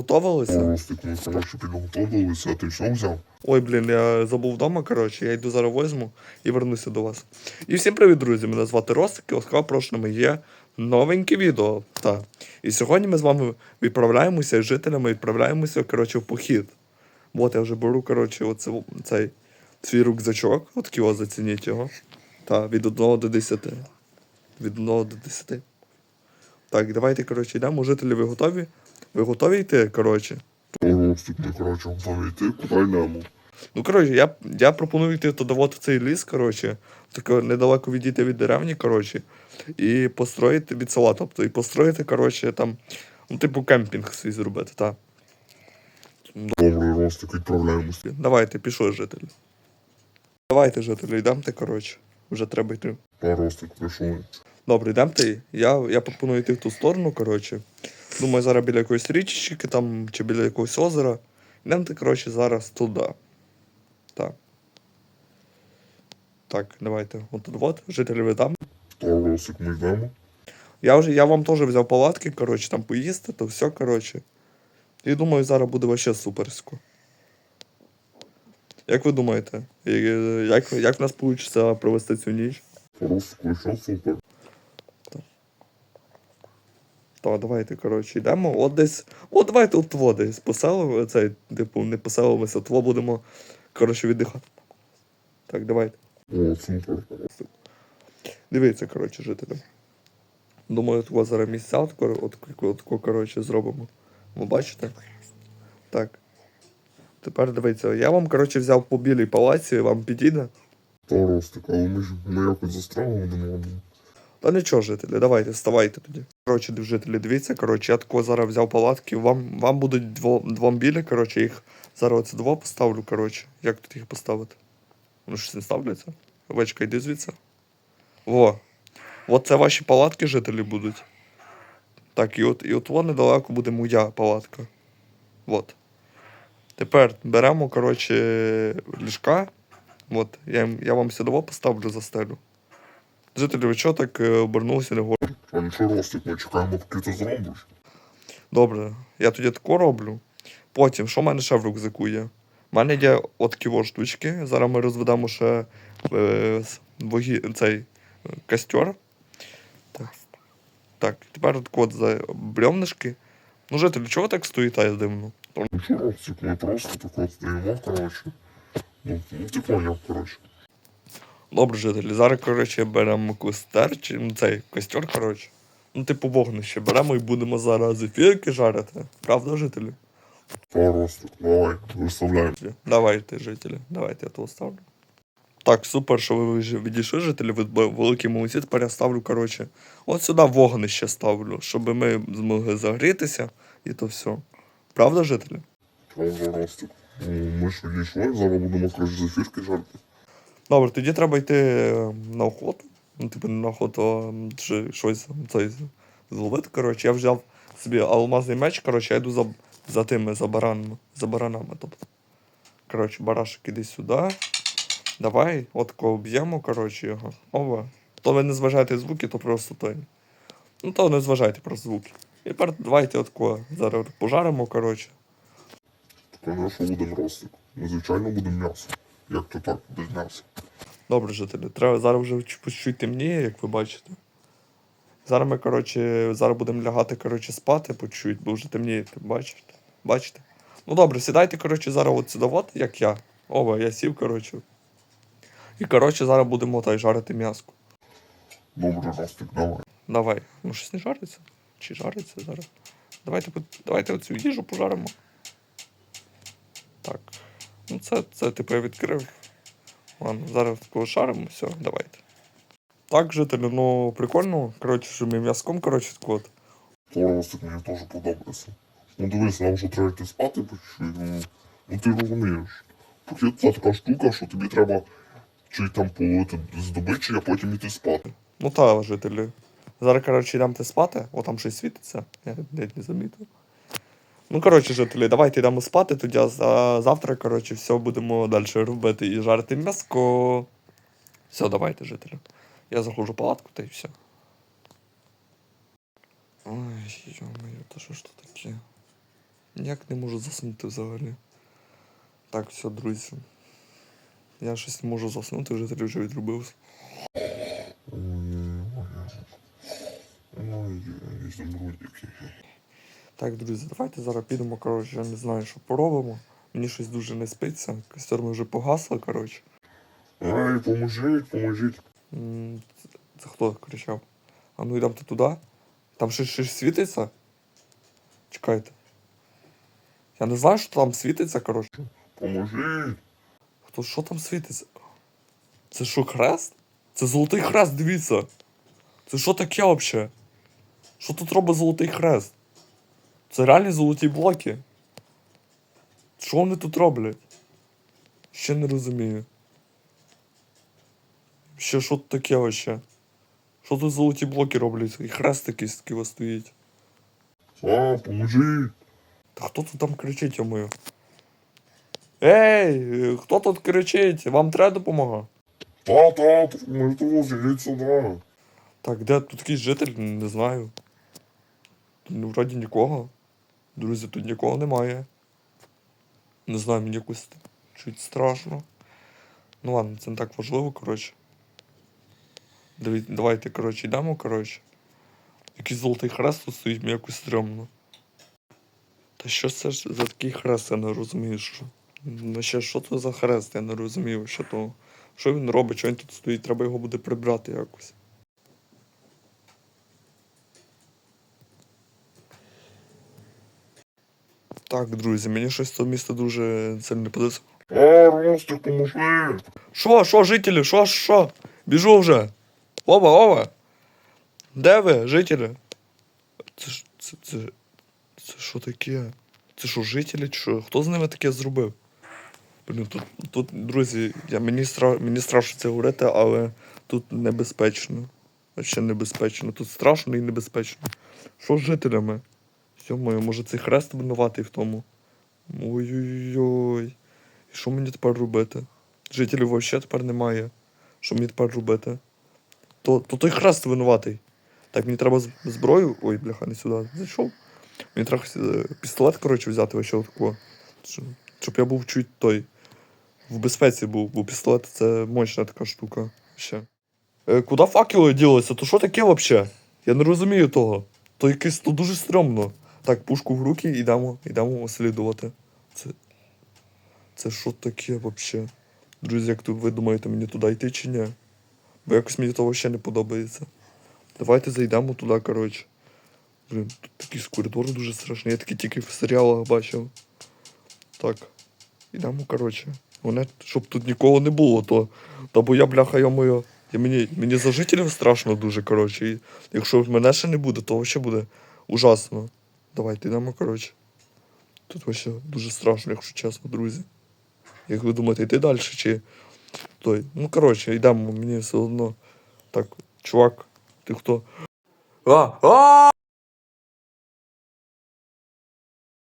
Готовилися? Ростик, ми коротше підготовилися, а ти все взяв? Ой, блін, я забув вдома, коротше, я йду зараз возьму і вернуся до вас. І всім привіт, друзі! Мене звати Ростик, і ласкаво прошеними є новеньке відео. Та. І сьогодні ми з вами відправляємося з жителями, відправляємося, коротше, в похід. От я вже беру, коротше, оце, цей свій рюкзачок, от його зацініть його. Та, від 1 до 10. Від 1 до 10. Так, давайте, коротше, йдемо. Жителі, ви готові? Ви готові йти, коротше? Коротше готові йти, куди йдемо? Ну, коротше, я, я пропоную йти в цей ліс, коротше, тако недалеко відійти від деревні, коротше, і построїти від села, тобто, і построїти, коротше, там, ну, типу, кемпінг свій зробити, так. Добре, Ростик, відправляємося. Давайте, пішли, жителі. Давайте, жителі, йдемте, коротше, вже треба йти. Та Ростик, прийшов. Добре, йдемте. Я, я пропоную йти в ту сторону, коротше. Думаю, зараз біля якоїсь річки там, чи біля якогось озера. Йдемте, коротше, зараз туди. Так. Так, давайте. От тут от, жителі ви там. Та Ростик, ми йдемо. Я вже я вам теж взяв палатки, коротше, там поїсти, то все, коротше. І думаю, зараз буде вообще суперсько. Як ви думаєте, як, як в нас вийде провести цю ніч? Прийшов супер. Так, давайте, коротше, йдемо. От десь. От давайте от во десь поселимо, цей, типу, не поселимося, от во будемо, коротше, віддихати. Так, давайте. Дивіться, коротше, жителям. Думаю, от у вас зараз місця, от, от, от, от, коротше, зробимо. Ви бачите? Так. Тепер дивіться, я вам, коротше, взяв по білій палаці, вам підійде. Та Ростик, але ми ж ми якось застрягли один одного. Та нічого, жителі, давайте, вставайте тоді. Коротше, жителі, дивіться, коротше, я тако зараз взяв палатки, вам, вам будуть дво, двом білі, коротше, їх зараз оце два поставлю, коротше. Як тут їх поставити? Вони щось не ставляться? Овечка, йди звідси. Во. От це ваші палатки, жителі будуть. Так, і от, і от вон недалеко буде моя палатка. От. Тепер беремо, коротше, ліжка. От, я, я вам сюди поставлю за стелю. Жителі, ви чого так е, обернулися не А нічого, Ростик, ми чекаємо, поки ти зробиш. Добре, я тоді тако роблю. Потім, що в мене ще в рюкзаку є? У мене є от такі штучки. Зараз ми розведемо ще е, вогі, цей е, костер. Так. Так, тепер от код за бревнишки. Ну, жителі, чого так стоїте, я дивно? Нічого, Ростик, ми просто так от стоїмо, коротше. Ну, ну ти поняв, коротше. Добре, жителі, зараз, коротше, беремо костер, чи ну, цей костер, коротше. Ну, типу, вогнище беремо і будемо зараз ефірки жарити. Правда, жителі? Та давай, виставляємо. Давайте, жителі, давайте я того ставлю. Так, супер, що ви вже відійшли, жителі, ви великі молодці. Тепер я ставлю, коротше, от сюди вогнище ставлю, щоб ми змогли загрітися і то все. Правда, жителі? Правда, Ростик. Ну, ми ж відійшли, зараз будемо, коротше, зефірки жарти. Добре, тоді треба йти е, на охоту. Ну, типу, на охоту, чи щось цей, зловити. Коротше, я взяв собі алмазний меч, коротше, я йду за, за тими, за баранами, за баранами. Тобто. Коротше, барашек іди сюди. Давай, от кого б'ємо, коротше, його. Ова. То ви не зважаєте звуки, то просто той. Ну, то не зважайте про звуки. І тепер давайте от кого зараз пожаримо, коротше. А що будемо Ростик? Звичайно, будемо м'ясо. Як то так, без м'яса? Добре, жителі. Треба зараз вже чуть- темніє, як ви бачите. Зараз ми, коротше, зараз будемо лягати, коротше, спати по чуть, бо вже темніє, бачите? Бачите? Ну добре, сідайте, коротше, зараз от сюди, як я. Ова, я сів, коротше. І, коротше, зараз будемо та й жарити м'яско. Добре, Ростик, давай. Давай. Ну, щось не жариться? Чи жариться зараз? Давайте, давайте оцю їжу пожаримо. Так. Ну, це, це типу я відкрив. Ладно, зараз шаримо, все, давайте. Так, жителі, ну прикольно. Коротше, що ми м'язком, коротше, от. То мені теж подобається. Ну дивись, нам вже треба йти спати ну, ну ти розумієш. Поки це така штука, що тобі треба чи там половити здобичі, а потім йти спати. Ну та, жителі. Зараз, коротше, йдемо спати, о, там щось світиться, я навіть не замітив. Ну, коротше, жителі, давайте йдемо спати, тоді а за- завтра, коротше, все будемо далі робити і жарити м'яско. Все, давайте, жителі. Я заходжу палатку та й все. Ой, ё-моё, та що ж то таке? Ніяк не можу заснути взагалі. Так, все, друзі. Я щось не можу заснути, ти вже відрубився. Ой, є забрудники. Так, друзі, давайте зараз підемо, коротше, я не знаю, що поробимо. Мені щось дуже не спиться. Костер ми вже погасли, коротше. Ай, поможіть, поможіть. М, Це, це хто кричав? А ну йдемо туди. Там щось, щось світиться? Чекайте. Я не знаю, що там світиться, коротше. Поможіть. Хто що там світиться? Це що, хрест? Це золотий хрест, дивіться. Це що таке взагалі? Що тут робить золотий хрест? Це реальні золоті блоки. Що вони тут роблять? Ще не розумію. Ще що тут таке вообще? Що тут золоті блоки роблять? І хрест якийсь такий стоїть. А, поможіть. Та хто тут там кричить, йомою? Ей, хто тут кричить? Вам треба допомога? Та, та, поможіть, ідіть сюди. Так, де тут якийсь житель? Не знаю. Тут ну, вроді нікого. Друзі, тут нікого немає. Не знаю, мені якось чуть страшно. Ну ладно, це не так важливо, коротше. Давайте, коротше, йдемо, коротше. Якийсь золотий хрест тут стоїть, мені якось стрьомно. Та що це ж за такий хрест, я не розумію, що. Ну ще що це за хрест, я не розумію, що то. Що він робить, що він тут стоїть, треба його буде прибрати якось. Так, друзі, мені щось це місто дуже сильно не подобається. А, Ростик, поможи. Що, що, жителі, що, що? Біжу вже. Оба, оба. Де ви, жителі? Це ж, це, це, це що таке? Це що, жителі, чи що? Хто з ними таке зробив? Блін, тут, тут, друзі, я, мені, стра, мені страшно це говорити, але тут небезпечно. Ще небезпечно. Тут страшно і небезпечно. Що з жителями? Йомаю, може цей хрест винуватий в тому? Ой-ой-ой. І що мені тепер робити? Жителів взагалі тепер немає. Що мені тепер робити? То, то той хрест винуватий. Так, мені треба зброю. Ой, бляха, не сюди. Зайшов. Мені треба е, пістолет, коротше, взяти вообще такого. Щоб я був чуть той. В безпеці був, бо пістолет це мощна така штука. Ще. Е, куди факели ділися? То що таке взагалі? Я не розумію того. То якесь то дуже стрьомно. Так, пушку в руки, йдемо, йдемо слідувати. Це. Це що таке взагалі? Друзі, як ви думаєте, мені туди йти чи ні? Бо якось мені того ще не подобається. Давайте зайдемо туди, коротше. Блін, тут такий коридор дуже страшний. Я такі тільки в серіалах бачив. Так. Йдемо, коротше. Вони, щоб тут нікого не було, то. Та бо я, бляха, я моя. Я мені, мені за жителів страшно дуже, коротше. І якщо мене ще не буде, то ще буде ужасно. Давайте йдемо, коротше. Тут вообще дуже страшно, якщо чесно, друзі. Як ви думаєте, йти далі чи той? Ну, коротше, йдемо, мені все одно. Так, чувак, ти хто? А! А!